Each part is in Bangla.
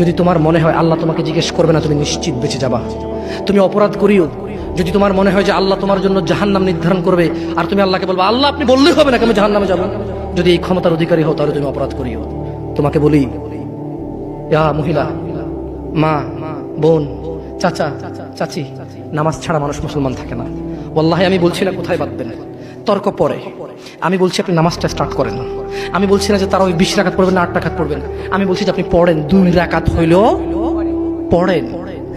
যদি তোমার মনে হয় আল্লাহ তোমাকে জিজ্ঞেস করবে না, তুমি নিশ্চিত বেঁচে যাবা। তুমি অপরাধ করিও। যদি তোমার মনে হয় যে আল্লাহ তোমার জন্য জাহান্নাম নির্ধারণ করবে, আর তুমি আল্লাহকে বলব, আল্লাহ, আপনি বললেই হবে না আমি জাহান্নামে যাব? যদি এই ক্ষমতার অধিকারী হও, তাহলে তুমি অপরাধ করিও। তোমাকে বলি, ইয়া মহিলা, মা, বোন, চাচা, চাচি, নামাজ ছাড়া মানুষ মুসলমান থাকে না। ওল্লাহে আমি বলছি না কোথায় বাঁধবেন। তর্ক পরে। আমি বলছি আপনি নামাজটা স্টার্ট করেন। আমি বলছি না যে তারা ওই বিশ রাখাত পড়বেন না, আট রাখাত পড়বেন। আমি বলছি যে আপনি পড়েন, দুই রাখাত হইলেও পড়েন।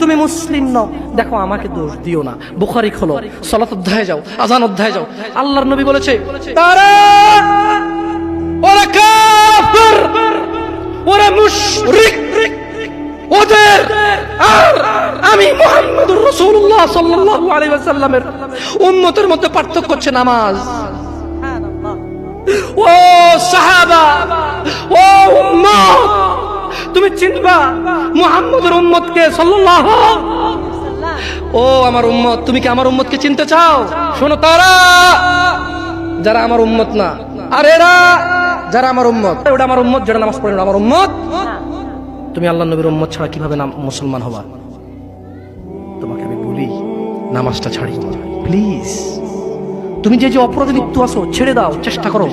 তুমি মুসলিম নও। দেখো, আমাকে দোষ দিও না। বুখারি খোলো। সলাত অধ্যায় যাও, আজান অধ্যায় যাও। আল্লাহর নবী বলেছে আমি মধ্যে পার্থক্য নামাজ। ও সাহাবা, ও চিনবা? মুহাম্মদের উম্মতকে সাল্লাল্লাহু ও আমার উম্মত, তুমি কি আমার উম্মতকে চিনতে চাও? শোনো তারা, যারা আমার উম্মত না। আর এরা, যারা আমার উম্মত। ওটা আমার উম্মত, যারা নামাজ পড়ে আমার উম্মত। তুমি আল্লাহ নবীর উম্মত ছাড়া কীভাবে মুসলমান হবা? তোমাকে আমি বলি, নামাজটা ছাড়ি। প্লিজ। তুমি যে যে অপরাধে লিপ্ত আছো, ছেড়ে দাও, চেষ্টা করো।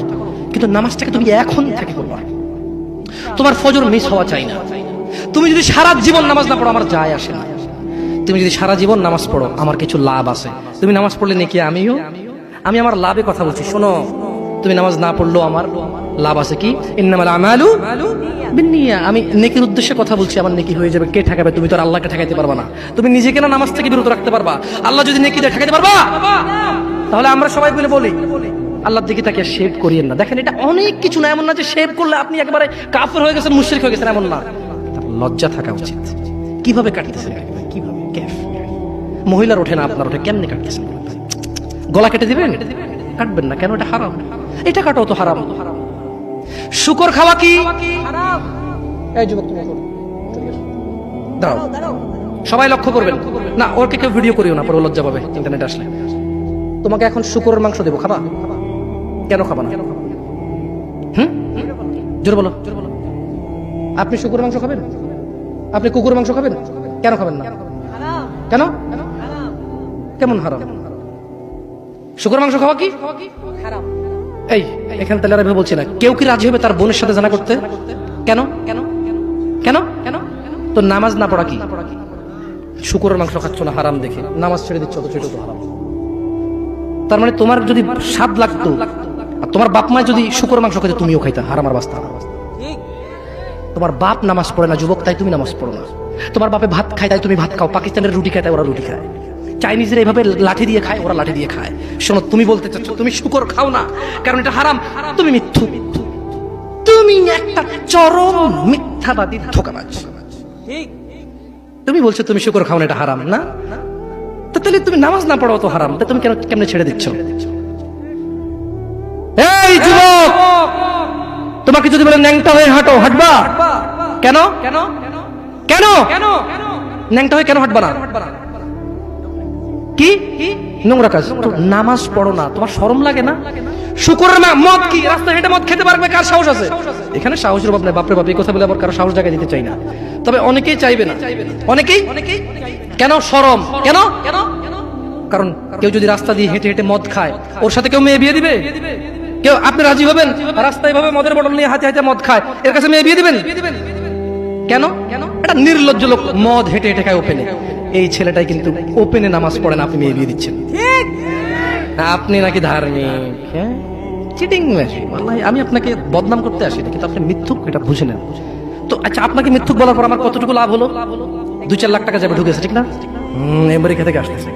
কিন্তু নামাজটাকে তুমি এখন থেকে করবা। তোমার ফজর মিস হওয়া চাই না। তুমি যদি সারা জীবন নামাজ না পড়ো, আমার যায় আসে না। তুমি যদি সারা জীবন নামাজ পড়ো, আমার কিছু লাভ আছে। তুমি নামাজ পড়লে নাকি আমিও? আমি আমার লাভে কথা বলছি, শোনো। তুমি নামাজ না পড়লেও আমার লাভ আছে কি? আমি নেকির উদ্দেশ্যে কথা বলছি, আমার নেকি হয়ে যাবে। কে ঠেকাবে? তুমি তো আর আল্লাহকে ঠেকাইতে পারবা না। তুমি নিজেকে না নামাজ থেকে বিরত রাখতে পারবা? আল্লাহ যদি নেকি ঠেকাইতে পারবা? তাহলে আমরা সবাই মিলে বলি আল্লাহর দিকে তাকে শেভ করিয়েন না। দেখেন, এটা অনেক কিছু না, এমন না যে শেভ করলে আপনি একেবারে কাফের হয়ে গেছেন, মুশরিক হয়ে গেছেন, এমন না। লজ্জা থাকা উচিত। কীভাবে কাটতেছেন কীভাবে? মহিলার ওঠে না, আপনার ওঠে। কেমনে কাটতেছেন? গলা কেটে দিবেন? কাটবেন না। কেন? এটা হারাম। এটা কাটো তো হারাম। শুকর খাওয়া কি? সবাই লক্ষ্য করবেন। না ওকে কেউ ভিডিও করিও না, পরে লজ্জা পাবে। ইন্টারনেট আসলে। তোমাকে এখন শুকরের মাংস দেবো, খাবা? কেন খাবা না? হুম? জোর বলো। আপনি শুকুর মাংস খাবেন? আপনি কুকুর মাংস খাবেন? কেন খাবেন না? কেন? কেমন হারাম? শুকুর মাংস খাওয়া কি? এই, এখানে তাহলে আর বলছি না। কেউ কি রাজি হবে তার বোনের সাথে জানা করতে? কেন? কেন? কেন কেন তো নামাজ না পড়া কি? শুকুরের মাংস খাচ্ছ না, হারাম দেখে। নামাজ ছেড়ে দিচ্ছ তো সেটা তো হারাম। তার মানে তোমার যদি স্বাদ লাগতো তোমার বাপ মা যদি শুকুর মাংস খেতে তুমিও খাইতা হারাম আর বাস্তা তোমার বাপ নামাজ পড়ে না যুবক তাই তুমি নামাজ পড়ো না। তোমার বাপে ভাত খায় তাই তুমি ভাত খাও। পাকিস্তানের রুটি খায় তাই ওরা রুটি খায়। চাইনিজরা এইভাবে লাঠি দিয়ে খায় ওরা লাঠি দিয়ে খায়। শোনো তুমি বলতে চাচ্ছ তুমি শুকর খাও না কারণ এটা হারাম। তুমি মিথ্যু। তুমি একটা চরম মিথ্যাবাদী ধোকাবাজ। তুমি বলছো তুমি শুকর খাও না এটা হারাম না? তাহলে তুমি নামাজ না পড়ো তো হারাম। তা তুমি কেন কেমনে ছেড়ে দিচ্ছ? তোমাকে যদি বলে ন্যাংটা হয়ে হাঁটো হাঁটবা? কেন? কেন? কেন? কেন? ন্যাংটা হয়ে কেন হাঁটবা না? কি? নোংরা কাজ। নামাজ পড়ো না তোমার শরম লাগে না? শুকুরের মা মদ কি? রাস্তা হেঁটে মদ খেতে পারবে কার সাহস আছে? এখানে সাহসের অভাব নাই বাপরে বাপ এই কথা বলে আবার কারও সাহস জায়গায় দিতে চাই না। তবে অনেকেই চাইবে না। অনেকেই? কেন? শরম। কেন? কেন? কারণ কেউ যদি রাস্তা দিয়ে হেঁটে হেঁটে মদ খায় ওর সাথে কেউ মেয়ে বিয়ে দিবে? কেউ আপনি রাজি হবেন? রাস্তায় ভাবে মদের বটল নিয়ে হাতে হাতে মদ খায়। এর কাছে মেয়ে বিয়ে দিবেন? কেন? কেন এটা নির্লজ্জ লোক মদ হেঁটে হেঁটে খায় ওপেনে এই ছেলেটাই কিন্তু ওপেনে নামাজ পড়ে না আপনি মেয়ে বিয়ে দিচ্ছেন। আপনি নাকি ধার্মিক হ্যাঁ? চিটিং আমি আপনাকে বদনাম করতে আসিনি কিন্তু আপনি মিথ্যুক এটা বুঝে নেন। তো আচ্ছা আপনাকে মিথ্যুক বলার পর আমার কতটুকু লাভ হলো? দুই চার লাখ টাকা যাবে ঢুকেছে ঠিক না? হুম, আমেরিকা থেকে আসতেছে।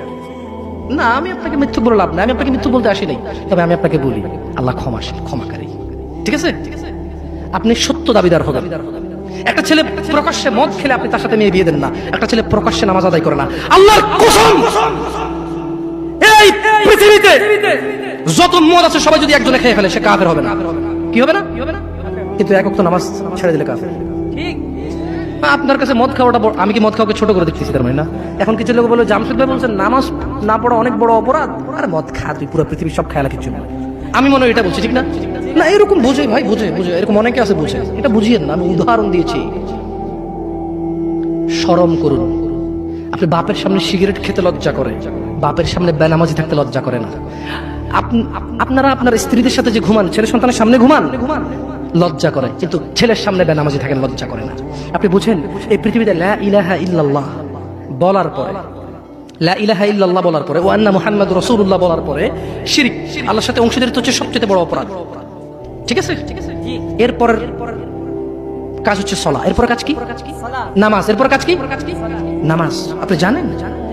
না, আমি আপনাকে মৃত্যু বলে লাভ না আমি আপনাকে মিথ্যুক বলতে আসি নাই। তবে আমি আপনাকে বলি, আল্লাহ ক্ষমাশীল ক্ষমাকারী ঠিক আছে? আপনি সত্য দাবিদার হবেন। একটা ছেলে প্রকাশ্যে মদ খেলে আপনি তার সাথে মেয়ে বিয়ে দেন না। একটা ছেলে প্রকাশ্যে নামাজ আদায় করে না। আল্লাহর কসম! এই পৃথিবীতে যত মদ আছে, সবাই যদি একজনে খেয়ে ফেলে, সে কাফের হবে না। কি হবে না? কিন্তু একক তো নামাজ ছেড়ে দিলে কাফের। আপনার কাছে মদ খাওয়াটা আমি কি মদ খাওয়াকে ছোট করে দেখতেছি তার মানে? না। এখন কিছু লোক বলে, জামশেদ ভাই বলছেন নামাজ না পড়া অনেক বড় অপরাধ। আরে মদ খা তুই, পুরো পৃথিবীর সব খেয়ালা কিছু। আমি মনে হয় এটা বলছি, ঠিক না? না, এরকম বোঝে, ভাই, বোঝে বোঝে। এরকম অনেকে আছে বোঝে। এটা বুঝিয়েন না, আমি উদাহরণ দিয়েছি। শরম করুন। আপনি বাপের সামনে সিগারেট খেতে লজ্জা করে, বাপের সামনে বেনামাজি থাকতে লজ্জা করে না। আপনারা আপনার স্ত্রীদের সাথে যে ঘুমান, ছেলে সন্তানের সামনে ঘুমান ঘুমান। লজ্জা করে। কিন্তু ছেলের সামনে বেনামাজি থাকেন লজ্জা করে না। আপনি বুঝেন এই পৃথিবীতে লা ইলাহা ইল্লাল্লাহ বলার পরে লা ইলাহা ইল্লাল্লাহ বলার পরে ও আন্না মুহাম্মদ রাসূলুল্লাহ বলার পরে শিরিক আল্লাহর সাথে অংশীদারিত্ব হচ্ছে সবচেয়ে বড় অপরাধ। ঠিক আছে? জি এরপর কাজ হচ্ছে সলা। এরপর কাজ কি? নামাজ। এরপর কাজ কি? নামাজ। আপনি জানেন?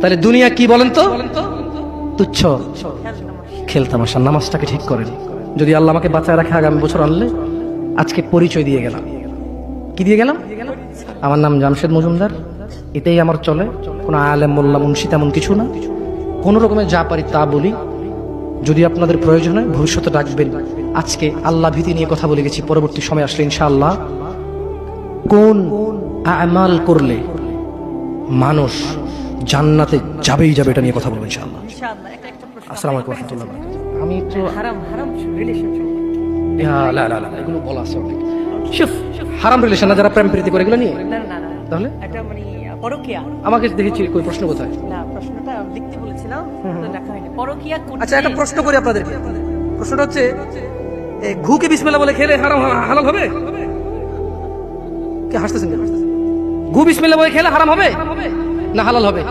তাহলে দুনিয়া কি বলেন তো? তুচ্ছ। খেলতামাশা নামাজটাকে ঠিক করেন। যদি আল্লাহ আমাকে বাঁচায় রাখে, আগামী বছর আনলে আজকে পরিচয় দিয়ে গেলাম। কি দিয়ে গেলাম? আমার নাম জামশেদ মজুমদার। এটাই আমার চলে। কোনো আলেম, মোল্লা, মুন্সি তেমন কিছু না। কোনো রকমের যা পারি তা বলি। যদি আপনাদের প্রয়োজন হয়, ভবিষ্যতে ডাকবেন। আজকে আল্লাহ ভীতি নিয়ে কথা বলে গেছি। পরবর্তী সময় আসলে ইনশাআল্লাহ। কোন আমাল করলে মানুষ জান্নাতে যাবেই যাবে এটা নিয়ে কথা বলব ইনশাআল্লাহ। ইনশাআল্লাহ একটা একটা প্রশ্ন। আসসালামু আলাইকুম রহমতুল্লাহ আমি একটু হারাম হারাম রিলেশনশিপ লা, লা, লা, লা, এগুলো বলা আছে অনেক। শুফ, হারাম রিলেশন না যারা প্রেম প্রীতি করে এগুলো নিয়ে? না না না তাহলে? মানে পরকিয়া। আমাকে দেখেছি কই প্রশ্ন কোথায়? না প্রশ্নটা লিখতে বলেছিলাম তো লেখা হয়নি। পরকিয়া আচ্ছা একটা প্রশ্ন করি আপনাদেরকে। প্রশ্নটা হচ্ছে এ, ঘুকে বিসমিল্লাহ বলে খেলে হারাম হালাল হবে? কে হাসতেছেন কেন? ঘু বিসমিল্লাহ বলে খেলে হারাম হবে। না হালাল হবে।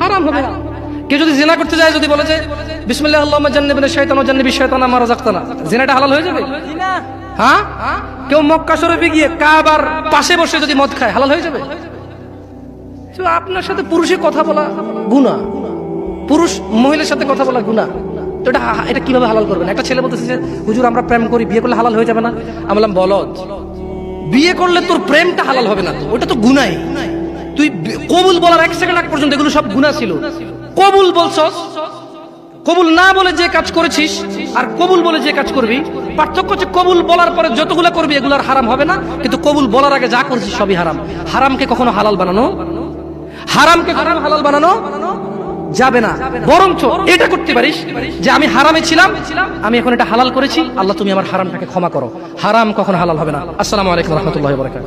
হারাম হবে কেউ যদি জেনা করতে যায় যদি বলে যে বিসমিল্লাহ আল্লাহ জান্নাবিনা শাইতান ওয়া জান্নাবি শাইতান আমার রাজাক্তানা। জেনাটা হালাল হয়ে যাবে? হ্যাঁ? কেউ মক্কা শরীফে গিয়ে কাবার পাশে বসে যদি মদ খায় হালাল হয়ে যাবে? তো আপনার সাথে পুরুষে কথা বলা গুণা পুরুষ মহিলার সাথে কথা বলা গুণা তো এটা এটা কীভাবে হালাল করবেন? একটা ছেলে বলতেছে যে হুজুর আমরা প্রেম করি বিয়ে করলে হালাল হয়ে যাবে না? আমি বললাম বলদ বিয়ে করলে তোর প্রেমটা হালাল হবে না। তো ওটা তো গুনাই তুই কবুল বলার এক সেকেন্ড আগ পর্যন্ত এগুলো সব গুণা ছিল। কবুল বলছস, কবুল না বলে যে কাজ করেছিস আর কবুল বলে যে কাজ করবি, পার্থক্য হচ্ছে কবুল বলার পরে যতগুলো করবি এগুলো আর হারাম হবে না, কিন্তু কবুল বলার আগে যা করছিস সবই হারাম। হারামকে কখনো হালাল বানানো? হারামকে কখনো হালাল বানানো? যাবে না। বরঞ্চ এটা করতে পারিস যে আমি হারামে ছিলাম, আমি এখন এটা হালাল করেছি, আল্লাহ তুমি আমার হারামটাকে ক্ষমা করো। হারাম কখনো হালাল হবে না। আসসালামু আলাইকুম রহমতুল্লাহ বরকাত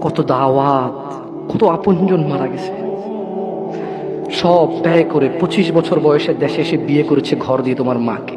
কত দাওয়াত, কত আপনজন মারা গেছে। সব ব্যয় করে পঁচিশ বছর বয়সে দেশে এসে বিয়ে করেছে ঘর দিয়ে তোমার মাকে।